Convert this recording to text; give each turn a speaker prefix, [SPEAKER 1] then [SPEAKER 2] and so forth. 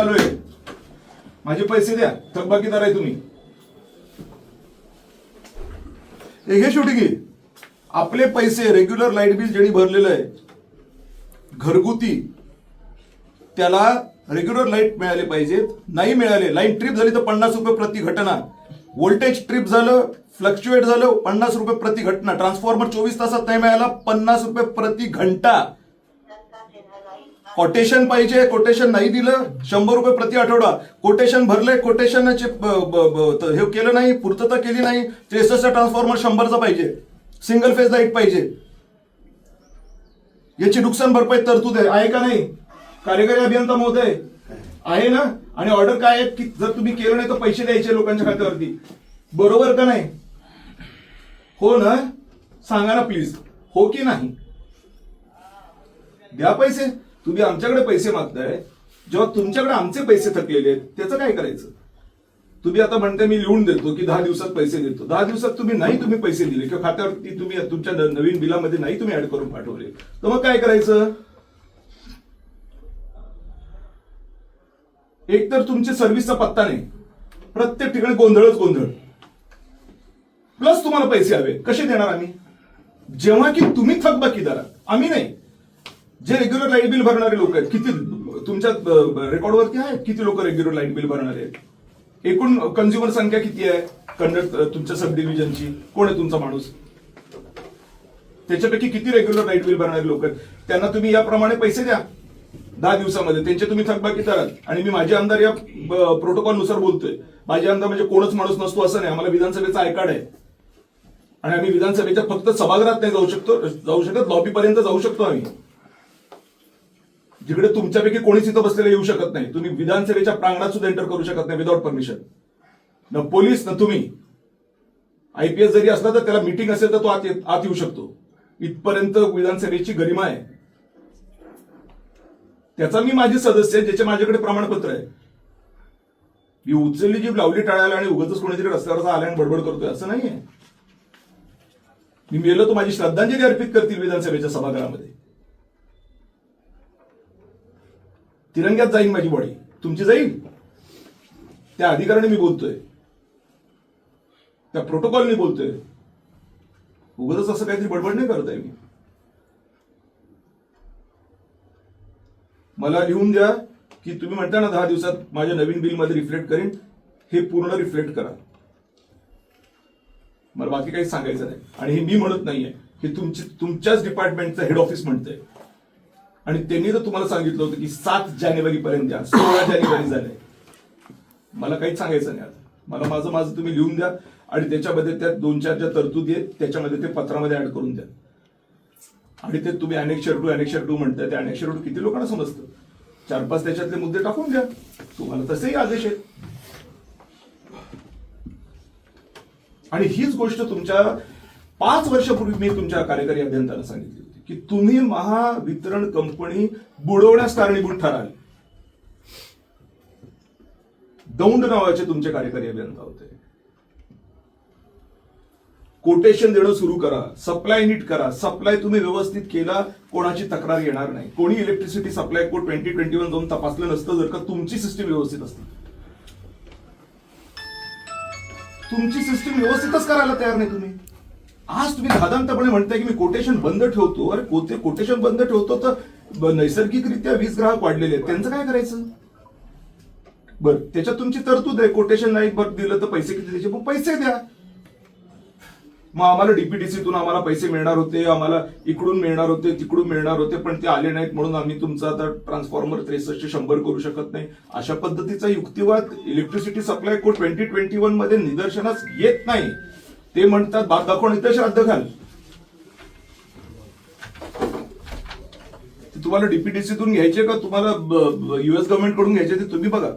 [SPEAKER 1] आलोय माझे पैसे द्या. थकबाकीदार आहे तुम्ही. हे शेवटी घे. आपले पैसे रेग्युलर लाइट बिल ज्यांनी भरलेलं आहे घरगुती त्याला रेग्युलर लाइट मिळाले पाहिजेत. नाही मिळाले लाईन ट्रिप झाली तर पन्नास रुपये प्रति घटना व्होल्टेज ट्रिप झालं फ्लक्च्युएट झालं पन्नास रुपये प्रति घटना ट्रान्सफॉर्मर चोवीस तासात नाही मिळाला पन्नास रुपये प्रति घंटा कोटेशन पाहिजे कोटेशन नाही दिलं शंभर रुपये प्रति आठवडा. कोटेशन भरले कोटेशनचे हे केलं नाही पूर्तता केली नाही त्रेसष्ट ट्रान्सफॉर्मर शंभरचा पाहिजे. सिंगल फेज लाइट पाहिजे. याची नुकसान भरपाई तरतूद आहे. आहे का नाही? कार्यकारी अभियंता महोदय आहे ना? आणि ऑर्डर काय आहे की जर तुम्ही केलं नाही तर पैसे द्यायचे लोकांच्या खात्यावरती. बरोबर का नाही? हो ना? सांगा ना प्लीज हो की नाही? द्या पैसे. तुम्ही आमच्याकडे पैसे मागताय. जेव्हा तुमच्याकडे आमचे पैसे थकलेले आहेत त्याचं काय करायचं? तुम्ही आता म्हणते मी लिहून देतो की दहा दिवसात पैसे देतो. दहा दिवसात तुम्ही नाही तुम्ही पैसे दिले किंवा खात्यावरती तुम्ही तुमच्या नवीन बिलामध्ये नाही तुम्ही ऍड करून पाठवले. तर मग काय करायचं? एक तर तुमच्या सर्व्हिसचा पत्ता नाही. प्रत्येक ठिकाणी गोंधळच गोंधळ. प्लस तुम्हाला पैसे हवे. कसे देणार आम्ही? जेव्हा की तुम्ही थकबाकीदार आम्ही नाही. जे रेग्युलर लाइट बिल भरणारे लोक आहेत किती तुमच्या रेकॉर्डवरती आहे किती लोक रेग्युलर लाइट बिल भरणारे आहेत? एकूण कन्झ्युमर संख्या किती आहे? कन्नड तुमच्या सब डिव्हिजनची कोण आहे तुमचा माणूस? त्याच्यापैकी किती रेग्युलर लाइट बिल भरणारे लोक आहेत? त्यांना तुम्ही याप्रमाणे पैसे द्या. दहा दिवसामध्ये. त्यांचे तुम्ही थकबाकी कराल. आणि मी माझे आमदार या प्रोटोकॉलनुसार बोलतोय. माझे आमदार म्हणजे कोणच माणूस नसतो असं नाही. आम्हाला विधानसभेचा आयकार्ड आहे. आणि आम्ही विधानसभेच्या फक्त सभागृहात नाही जाऊ शकतो जाऊ शकत. लॉबीपर्यंत जाऊ शकतो आम्ही. जिकडे तुमच्यापैकी कोणीच इथं बसलेले येऊ शकत नाही तुम्ही विधानसभेच्या प्रांगणात सुद्धा एंटर करू शकत नाही विदाउट परमिशन न पोलीस न तुम्ही. आयपीएस जरी असला तर त्याला मीटिंग असेल तर तो आत येत- आत येऊ शकतो. इथपर्यंत विधानसभेची गरिमा आहे. त्याचा मी माझे सदस्य आहे ज्याचे माझ्याकडे प्रमाणपत्र आहे. मी उचलली जी लावली टाळायला आणि उगाच कोणीतरी रस्त्यावर आल्या आणि बडबड करतोय असं नाहीये. मी मेलो तो माझी श्रद्धांजली अर्पित करतील विधानसभेच्या सभागृहामध्ये. तिरंग्यात जाईल माझी बॉडी. तुमची जाईल? त्या अधिकाऱ्याने मी बोलतोय. त्या प्रोटोकॉलने बोलतोय. उगाच असं काहीतरी बडबड नाही करत आहे मी. मला लिहून द्या की तुम्ही म्हणता ना दहा दिवसात माझ्या नवीन बिलमध्ये रिफ्लेक्ट करीन. हे पूर्ण रिफ्लेक्ट करा. मला बाकी काही सांगायचं नाही. आणि हे मी म्हणत नाहीये. हे तुमची तुमच्याच डिपार्टमेंटचं हेड ऑफिस म्हणतंय. आणि त्यांनी जर तुम्हाला सांगितलं होतं की सात जानेवारी पर्यंत द्या सोळा जानेवारी झाले. मला काहीच सांगायचं नाही आता. मला माझं माझं तुम्ही लिहून द्या आणि त्याच्यामध्ये त्या दोन चार ज्या तरतुदी आहेत त्याच्यामध्ये ते पत्रामध्ये ऍड करून द्या. आणि ते तुम्ही अनेक्षर टू अनेक्षर टू म्हणताय ते अनेक्षर टू किती लोकांना समजतं? चार पाच त्याच्यातले मुद्दे टाकून द्या. तुम्हाला तसेही आदेश आहेत. आणि हीच गोष्ट तुमच्या पाच वर्षापूर्वी मी तुमच्या कार्यकारी अभियंत्याला सांगितली. की तुम्ही महावितरण कंपनी बुडवण्यास कारणीभूत ठराल. दौंड नावाचे तुमचे कार्यकारी अभियंता होते. कोटेशन देणं सुरू करा सप्लाय नीट करा सप्लाय तुम्ही व्यवस्थित केला कोणाची तक्रार येणार नाही. कोणी electricity supply code twenty twenty one जाऊन तपासलं नसतं जर का तुमची सिस्टीम व्यवस्थित असती. तुमची सिस्टीम व्यवस्थितच करायला तयार नाही तुम्ही. आज तुम्ही धादांतपणे म्हणताय की मी कोटेशन बंद ठेवतो. अरे कोते कोटेशन बंद ठेवतो तर नैसर्गिकरित्या वीज ग्राहक वाढलेले आहेत. त्यांचं काय करायचं? बर त्याच्यात तुमची तरतूद आहे. कोटेशन नाही दिलं तर पैसे किती द्यायचे? मग पैसे द्या. मग आम्हाला डीपीडीसीतून आम्हाला पैसे मिळणार होते आम्हाला इकडून मिळणार होते तिकडून मिळणार होते पण ते आले नाहीत म्हणून आम्ही तुमचा आता ट्रान्सफॉर्मर त्रेसष्ट शंभर करू शकत नाही. अशा पद्धतीचा युक्तिवाद electricity supply code twenty twenty वनमध्ये निदर्शनास येत नाही. ते म्हणतात बाग दाखवून इथं श्राद्ध घाल. ते तुम्हाला डीपीटीसीतून घ्यायचे का? तुम्हाला युएस गव्हर्नमेंटकडून घ्यायचे ते तुम्ही बघा.